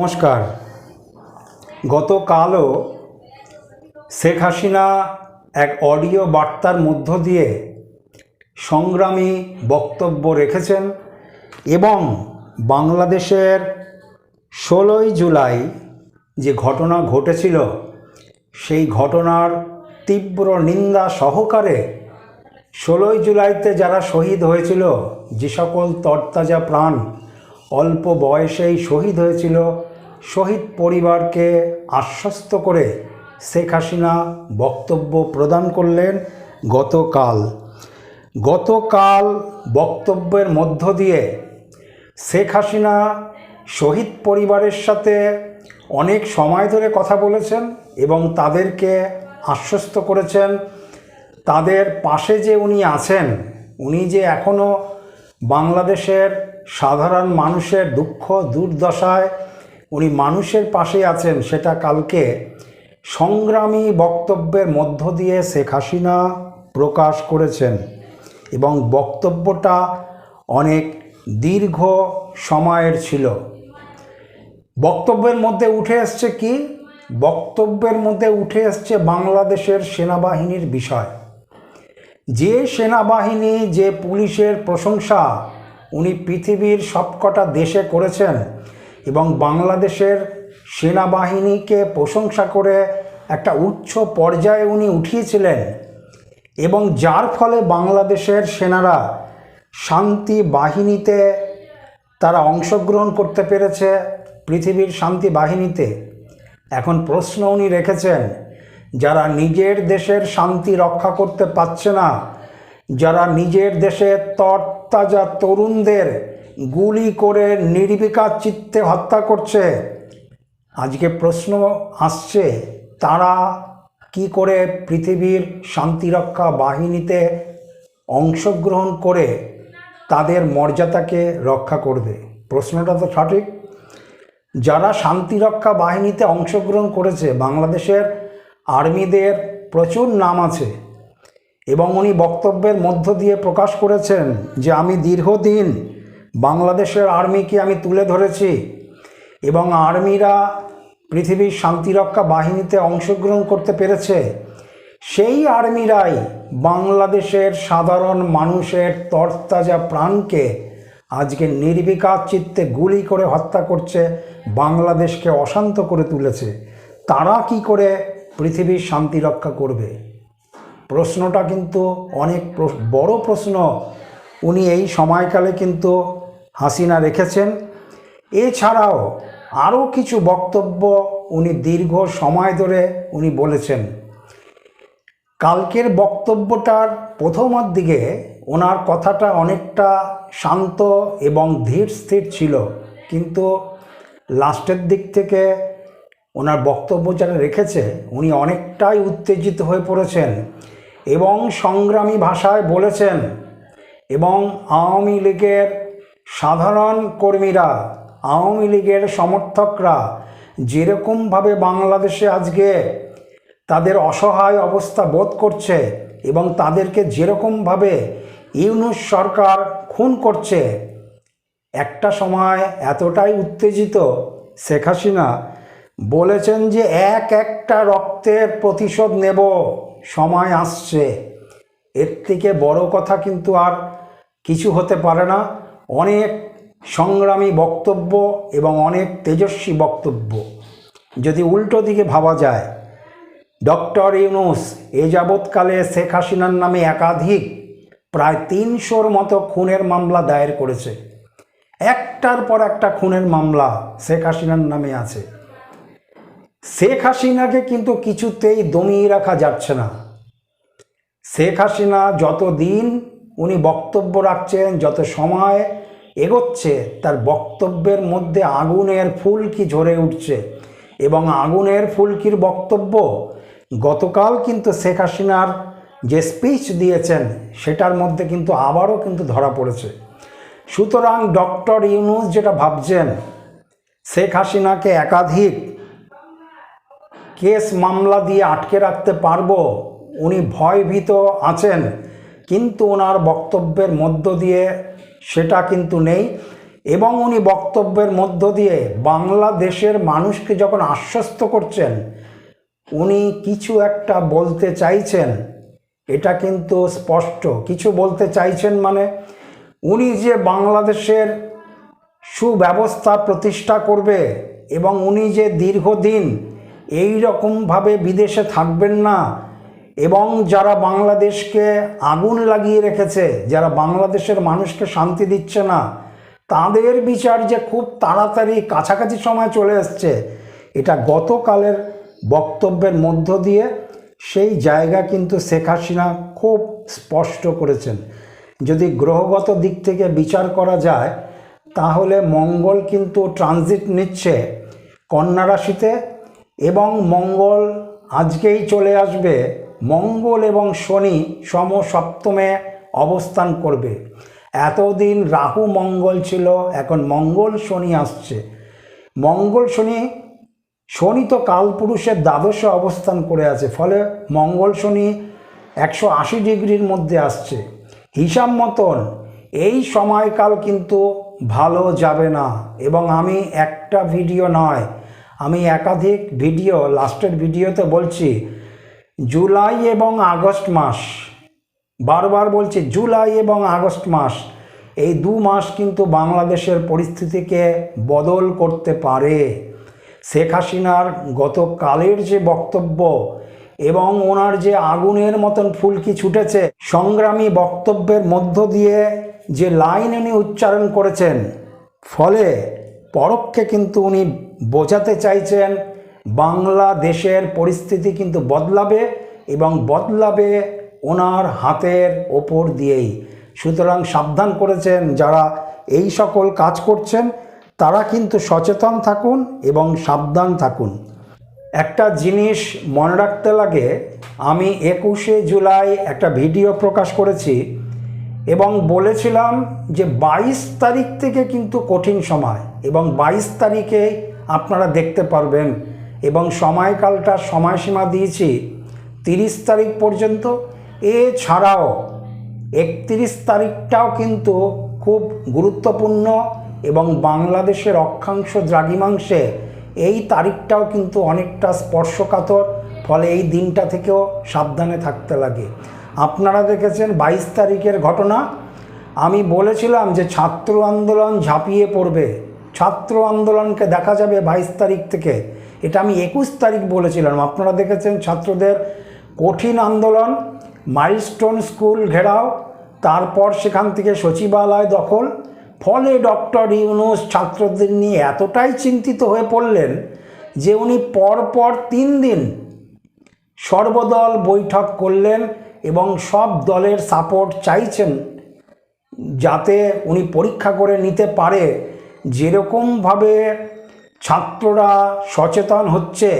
নমস্কার। গতকালও শেখ হাসিনা এক অডিও বার্তার মধ্য দিয়ে সংগ্রামী বক্তব্য রেখেছেন এবং বাংলাদেশের ষোলোই জুলাই যে ঘটনা ঘটেছিল, সেই ঘটনার তীব্র নিন্দা সহকারে ষোলোই জুলাইতে যারা শহীদ হয়েছিল, যে সকল তরতাজা প্রাণ অল্প বয়সেই শহীদ হয়েছিল শহীদ পরিবারকে আশ্বস্ত করে শেখ হাসিনা বক্তব্য প্রদান করলেন গতকাল। গতকাল বক্তব্যের মধ্য দিয়ে শেখ হাসিনা শহীদ পরিবারের সাথে অনেক সময় ধরে কথা বলেছেন এবং তাদেরকে আশ্বস্ত করেছেন। তাদের পাশে যে উনি আছেন, উনি যে এখনও বাংলাদেশের সাধারণ মানুষের দুঃখ, দুর্দশায় উনি মানুষের পাশে আছেন, সেটা কালকে সংগ্রামী বক্তব্যের মধ্য দিয়ে শেখ হাসিনা প্রকাশ করেছেন এবং বক্তব্যটা অনেক দীর্ঘ সময়ের ছিল। বক্তব্যের মধ্যে উঠে এসছে কি? বক্তব্যের মধ্যে উঠে এসছে বাংলাদেশের সেনাবাহিনীর বিষয়। যে সেনাবাহিনী, যে পুলিশের প্রশংসা উনি পৃথিবীর সবকটা দেশে করেছেন এবং বাংলাদেশের সেনাবাহিনীকে প্রশংসা করে একটা উচ্চ পর্যায়ে উনি উঠিয়েছিলেন এবং যার ফলে বাংলাদেশের সেনারা শান্তি বাহিনীতে তারা অংশগ্রহণ করতে পেরেছে, পৃথিবীর শান্তি বাহিনীতে। এখন প্রশ্ন উনি রেখেছেন, যারা নিজের দেশের শান্তি রক্ষা করতে পারছে না, যারা নিজের দেশের তরতাজা তরুণদের গুলি করে নির্বিকার চিত্তে হত্যা করছে। আজকে প্রশ্ন আসছে, তারা কি করে পৃথিবীর শান্তিরক্ষা বাহিনীতে অংশগ্রহণ করে তাদের মর্যাদাকে রক্ষা করবে? প্রশ্নটা তো সঠিক। যারা শান্তিরক্ষা বাহিনীতে অংশগ্রহণ করেছে, বাংলাদেশের আর্মিদের প্রচুর নাম আছে এবং উনি বক্তব্যের মধ্য দিয়ে প্রকাশ করেছেন যে, আমি দীর্ঘদিন বাংলাদেশের আর্মিকে আমি তুলে ধরেছি এবং আর্মিরা পৃথিবীর শান্তিরক্ষা বাহিনীতে অংশগ্রহণ করতে পেরেছে, সেই আর্মিরাই বাংলাদেশের সাধারণ মানুষের তরতাজা প্রাণকে আজকে নির্বিকার চিত্তে গুলি করে হত্যা করছে, বাংলাদেশকে অশান্ত করে তুলেছে। তারা কি করে পৃথিবীর শান্তি রক্ষা করবে? প্রশ্নটা কিন্তু অনেক বড় প্রশ্ন। উনি এই সময়কালে কিন্তু হাসিনা রেখেছেন। এছাড়াও আরও কিছু বক্তব্য উনি দীর্ঘ সময় ধরে উনি বলেছেন। কালকের বক্তব্যটার প্রথমার দিকে ওনার কথাটা অনেকটা শান্ত এবং ধীর স্থির ছিল। কিন্তু লাস্টের দিক থেকে ওনার বক্তব্য যারা রেখেছে, উনি অনেকটাই উত্তেজিত হয়ে পড়েছেন এবং সংগ্রামী ভাষায় বলেছেন এবং আওয়ামী লীগের সাধারণ কর্মীরা, আওয়ামী লীগের সমর্থকরা যেরকমভাবে বাংলাদেশে আজকে তাদের অসহায় অবস্থা বোধ করছে এবং তাদেরকে যেরকমভাবে ইউনুস সরকার খুন করছে, একটা সময় এতটাই উত্তেজিত শেখ হাসিনা বলেছেন যে এক একটা রক্তের প্রতিশোধ নেব, সময় আসছে। এর থেকে বড় কথা কিন্তু আর কিছু হতে পারে না। অনেক সংগ্রামী বক্তব্য এবং অনেক তেজস্বী বক্তব্য। যদি উল্টো দিকে ভাবা যায়, ডক্টর ইউনুস এ যাবৎকালে শেখ হাসিনার নামে একাধিক, প্রায় তিনশোর মতো খুনের মামলা দায়ের করেছে। একটার পর একটা খুনের মামলা শেখ হাসিনার নামে আছে। শেখ হাসিনাকে কিন্তু কিছুতেই দমিয়ে রাখা যাচ্ছে না। শেখ হাসিনা যত দিন উনি বক্তব্য রাখছেন, যত সময় এগোচ্ছে, তার বক্তব্যের মধ্যে আগুনের ফুলকি ঝরে উঠছে। এবং আগুনের ফুলকির বক্তব্য, গতকাল কিন্তু শেখ হাসিনার যে স্পিচ দিয়েছেন, সেটার মধ্যে কিন্তু আবারও কিন্তু ধরা পড়েছে। সুতরাং ডক্টর ইউনুস যেটা ভাবছেন, শেখ হাসিনাকে একাধিক কেস মামলা দিয়ে আটকে রাখতে পারব, উনি ভয়ভীত আছেন, কিন্তু ওনার বক্তব্যের মধ্য দিয়ে সেটা কিন্তু নেই। এবং উনি বক্তব্যের মধ্য দিয়ে বাংলাদেশের মানুষকে যখন আশ্বস্ত করছেন, উনি কিছু একটা বলতে চাইছেন, এটা কিন্তু স্পষ্ট। কিছু বলতে চাইছেন মানে উনি যে বাংলাদেশের সুব্যবস্থা প্রতিষ্ঠা করবে এবং উনি যে দীর্ঘদিন এই রকমভাবে বিদেশে থাকবেন না এবং যারা বাংলাদেশকে আগুন লাগিয়ে রেখেছে, যারা বাংলাদেশের মানুষকে শান্তি দিচ্ছে না, তাদের বিচার যে খুব তাড়াতাড়ি কাছাকাছি সময় চলে এসছে, এটা গতকালের বক্তব্যের মধ্য দিয়ে সেই জায়গা কিন্তু শেখ হাসিনা খুব স্পষ্ট করেছেন। যদি গ্রহগত দিক থেকে বিচার করা যায়, তাহলে মঙ্গল কিন্তু ট্রানজিট নিচ্ছে কন্যা রাশিতে এবং মঙ্গল আজকেই চলে আসবে মঙ্গল এবং শনি সম সপ্তমে অবস্থান করবে। এতদিন রাহু মঙ্গল ছিল, এখন মঙ্গল শনি আসছে। মঙ্গল শনি শনি তো কালপুরুষের দ্বাদশে অবস্থান করে আছে, ফলে মঙ্গল শনি একশো আশি ডিগ্রির মধ্যে আসছে। হিসাব মতন এই সময়কাল কিন্তু ভালো যাবে না, এবং আমি একটা ভিডিও নয়, আমি একাধিক ভিডিও, লাস্টের ভিডিওতে বলছি জুলাই এবং আগস্ট মাস। বারবার বলছি জুলাই এবং আগস্ট মাস। এই দু মাস কিন্তু বাংলাদেশের পরিস্থিতিকে বদল করতে পারে। শেখ হাসিনার গতকালের যে বক্তব্য এবং ওনার যে আগুনের মতন ফুলকি ছুটেছে, সংগ্রামী বক্তব্যের মধ্য দিয়ে যে লাইন উনি উচ্চারণ করেছেন, ফলে পরোক্ষে কিন্তু উনি বোঝাতে চাইছেন বাংলাদেশের পরিস্থিতি কিন্তু বদলাবে এবং বদলাবে ওনার হাতের ওপর দিয়েই। সুতরাং সাবধান করেছেন যারা এই সকল কাজ করছেন, তারা কিন্তু সচেতন থাকুন এবং সাবধান থাকুন। একটা জিনিস মনে রাখতে লাগে, আমি একুশে জুলাই একটা ভিডিও প্রকাশ করেছি এবং বলেছিলাম যে বাইশ তারিখ থেকে কিন্তু কঠিন সময় এবং বাইশ তারিখে আপনারা দেখতে পারবেন এবং সময়কালটা সময়সীমা দিয়েছি তিরিশ তারিখ পর্যন্ত। এছাড়াও একত্রিশ তারিখটাও কিন্তু খুব গুরুত্বপূর্ণ এবং বাংলাদেশের অক্ষাংশ দ্রাঘিমাংশে এই তারিখটাও কিন্তু অনেকটা স্পর্শকাতর, ফলে এই দিনটা থেকেও সাবধানে থাকতে লাগে। আপনারা দেখেছেন বাইশ তারিখের ঘটনা। আমি বলেছিলাম যে ছাত্র আন্দোলন ঝাঁপিয়ে পড়বে। ছাত্র আন্দোলনকে দেখা যাবে বাইশ তারিখ থেকে। এটা আমি একুশ তারিখ বলেছিলাম। আপনারা দেখেছেন ছাত্রদের কঠিন আন্দোলন, মাইলস্টোন স্কুল ঘেরাও, তারপর সেখান থেকে সচিবালয় দখল। ফলে ডক্টর ইউনুস ছাত্রদের নিয়ে এতটাই চিন্তিত হয়ে পড়লেন যে উনি পরপর তিন দিন সর্বদল বৈঠক করলেন এবং সব দলের সাপোর্ট চাইছেন যাতে উনি পরীক্ষা করে নিতে পারে। যেরকমভাবে ছাত্ররা সচেতন হচ্ছে,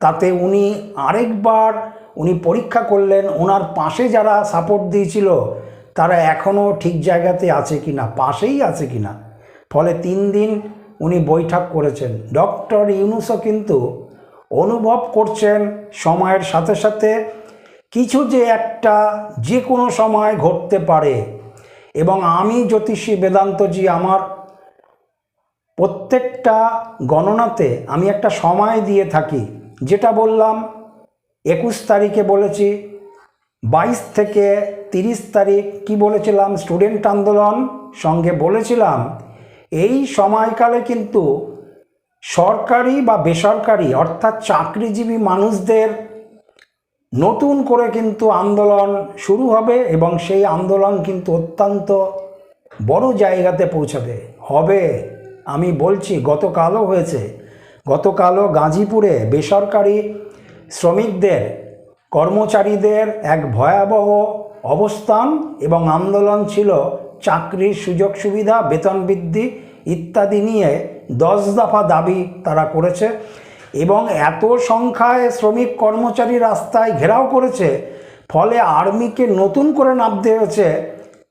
তাতে উনি আরেকবার উনি পরীক্ষা করলেন ওনার পাশে যারা সাপোর্ট দিয়েছিল, তারা এখনও ঠিক জায়গাতে আছে কি না পাশেই আছে কি না ফলে তিন দিন উনি বৈঠক করেছেন। ডক্টর ইউনুসও কিন্তু অনুভব করছেন সময়ের সাথে সাথে কিছু যে একটা যে কোনো সময় ঘটতে পারে। এবং আমি জ্যোতিষী বেদান্তজি আমার প্রত্যেকটা গণনাতে আমি একটা সময় দিয়ে থাকি। যেটা বললাম, একুশ তারিখে বলেছি, বাইশ থেকে তিরিশ তারিখ কি বলেছিলাম, স্টুডেন্ট আন্দোলন সঙ্গে বলেছিলাম। এই সময়কালে কিন্তু সরকারি বা বেসরকারি অর্থাৎ চাকরিজীবী মানুষদের নতুন করে কিন্তু আন্দোলন শুরু হবে এবং সেই আন্দোলন কিন্তু অত্যন্ত বড় জায়গাতে পৌঁছাবে, হবে। আমি বলছি, গতকালও হয়েছে। গতকালও গাজীপুরে বেসরকারি শ্রমিকদের, কর্মচারীদের এক ভয়াবহ অবস্থান এবং আন্দোলন ছিল, চাকরির সুযোগ সুবিধা, বেতন বৃদ্ধি ইত্যাদি নিয়ে দশ দফা দাবি তারা করেছে এবং এত সংখ্যায় শ্রমিক কর্মচারী রাস্তায় ঘেরাও করেছে, ফলে আর্মিকে নতুন করে নামতে হয়েছে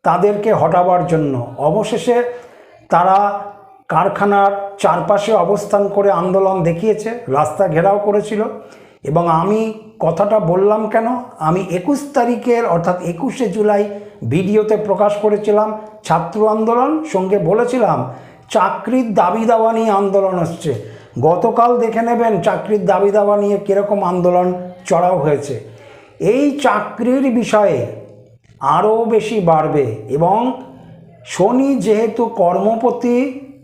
তাদেরকে হটাবার জন্য। অবশেষে তারা কারখানার চারপাশে অবস্থান করে আন্দোলন দেখিয়েছে, রাস্তা ঘেরাও করেছিল। এবং আমি কথাটা বললাম কেন? আমি একুশ তারিখের অর্থাৎ একুশে জুলাই ভিডিওতে প্রকাশ করেছিলাম, ছাত্র আন্দোলন সঙ্গে বলেছিলাম, চাকরির দাবি দাওয়া নিয়ে আন্দোলন হচ্ছে গতকাল দেখে নেবেন চাকরির দাবি দাওয়া নিয়ে কীরকম আন্দোলন চড়াও হয়েছে। এই চাকরির বিষয়ে আরও বেশি বাড়বে এবং শনি যেহেতু কর্মপতি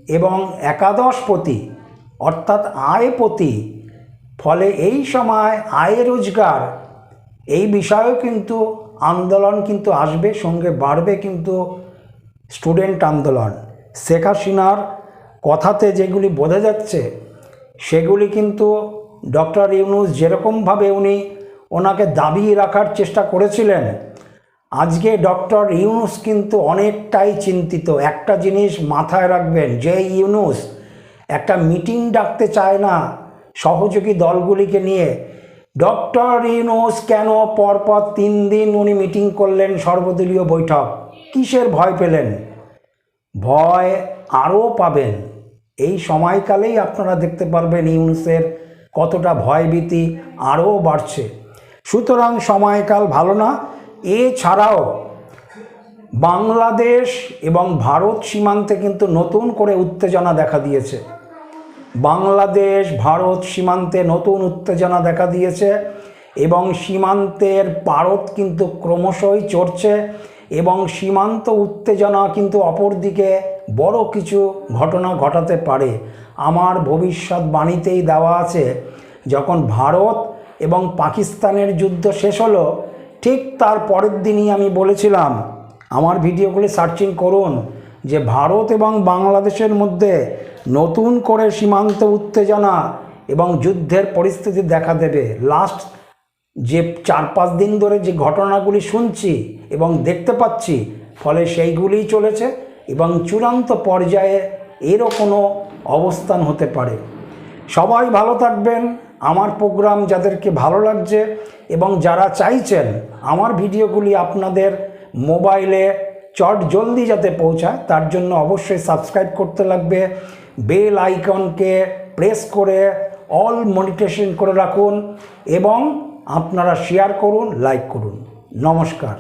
এবং একাদশপতি অর্থাৎ আয়পতি ফলে এই সময় আয় রোজগার। এই বিষয়েও কিন্তু আন্দোলন কিন্তু আসবে, সঙ্গে বাড়বে কিন্তু স্টুডেন্ট আন্দোলন। শেখ হাসিনার কথাতে যেগুলি বোঝা যাচ্ছে, সেগুলি কিন্তু ডক্টর ইউনুস যেরকমভাবে উনি ওনাকে দাবিয়ে রাখার চেষ্টা করেছিলেন আজকে ডক্টর ইউনুস কিন্তু অনেকটাই চিন্তিত। একটা জিনিস মাথায় রাখবেন, যে ইউনুস একটা মিটিং ডাকতে চায় না সহযোগী দলগুলিকে নিয়ে। ডক্টর ইউনুস কেন পরপর তিন দিন উনি মিটিং করলেন সর্বদলীয় বৈঠক? কিসের ভয় পেলেন? ভয় আরও পাবেন। এই সময়কালেই আপনারা দেখতে পারবেন ইউনুসের কতটা ভয়ভীতি আরও বাড়ছে। সুতরাং সময়কাল ভালো না এছাড়াও বাংলাদেশ এবং ভারত সীমান্তে কিন্তু নতুন করে উত্তেজনা দেখা দিয়েছে। বাংলাদেশ, ভারত সীমান্তে নতুন উত্তেজনা দেখা দিয়েছে এবং সীমান্তের পারত কিন্তু ক্রমশই চড়ছে এবং সীমান্ত উত্তেজনা কিন্তু অপরদিকে বড় কিছু ঘটনা ঘটাতে পারে। আমার ভবিষ্যৎবাণীতেই দেওয়া আছে, যখন ভারত এবং পাকিস্তানের যুদ্ধ শেষ হলো ঠিক তার পরের দিনই আমি বলেছিলাম, আমার ভিডিওগুলি সার্চিং করুন, যে ভারত এবং বাংলাদেশের মধ্যে নতুন করে সীমান্ত উত্তেজনা এবং যুদ্ধের পরিস্থিতি দেখা দেবে। লাস্ট যে চার পাঁচ দিন ধরে যে ঘটনাগুলি শুনছি এবং দেখতে পাচ্ছি, ফলে সেইগুলিই চলেছে এবং চূড়ান্ত পর্যায়ে এরও কোনো অবস্থান হতে পারে। সবাই ভালো থাকবেন। আমার প্রোগ্রাম যাদেরকে ভালো লাগছে এবং যারা চাইছেন আমার ভিডিওগুলি আপনাদের মোবাইলে চট জলদি যাতে পৌঁছায়, তার জন্য অবশ্যই সাবস্ক্রাইব করতে লাগবে। বেল আইকনকে প্রেস করে অল মনিটেশন করে রাখুন এবং আপনারা শেয়ার করুন লাইক করুন। নমস্কার।